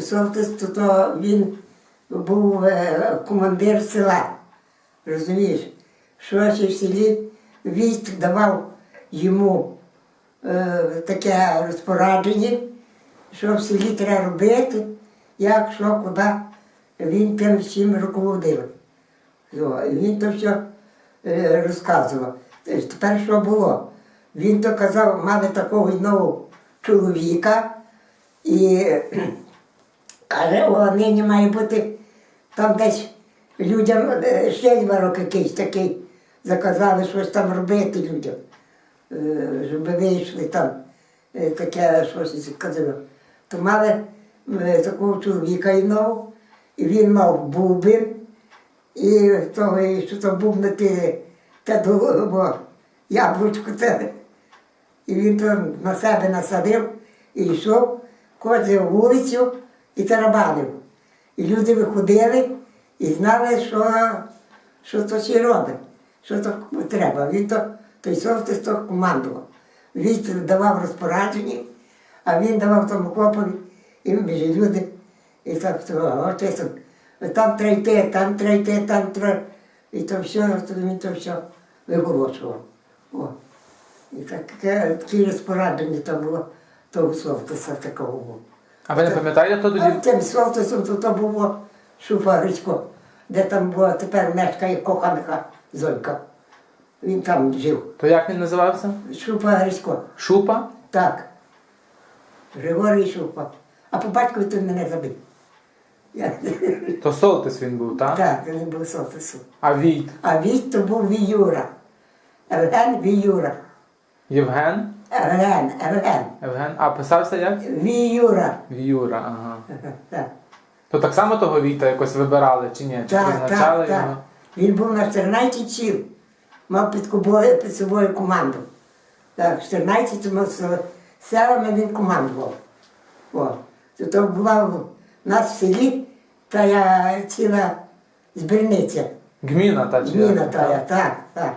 Совтис, то, він був е, командир села. Розумієш? Що в селі військ давав йому е, таке розпорядження, що в селі треба робити, як, що, куди. Він тим всім руководив. Він то все е, розказував. Тепер що було? Він то казав, мали такого одного чоловіка і каже, о, нині має бути там десь людям шельмарок якийсь такий. Заказали щось там робити людям, е, щоб вийшли там е, таке щось казали. То мали е, такого чоловіка іного, і він мав бубен, і того, і що то бубнити те до яблучко те. І він то на себе насадив і йшов, ходив вулицю і тарабанив. І люди виходили і знали, що, що то ще робить, що то треба. Він то той совтис то командував. Він давав розпорядження, а він давав тому хлопові, і біжі люди. І так, там треба там треба там треба. І то все, то він то все виголошував. О. І таке, такі розпорядження там було того совтиса такого. А ви не пам'ятаєте, хто тоді? А тим совтисом то, то було Шуфаричко, де там була тепер мешкає коханка Зонька. Він там жив. То як він називався? Шуфаричко, Шупа? так. Григорій Шупа. А по батькові ти мене забив. Я... То Солтис він був, так? Так, він був совтисом. А Війт? А Віт то був Віюра. Евген Віюра. Євген? Евген, Евген. Евген. А писався як? Віюра. Віюра, ага. Так. То так само того Віта якось вибирали чи ні? Чи Так, призначали так, його? так. Він був на 14 сіл, мав під, кубою, під собою команду. Так, 14 сел- селами він командував. О. То, то була в нас в селі та я ціла збірниця. Гміна та чи як? тая, так, так.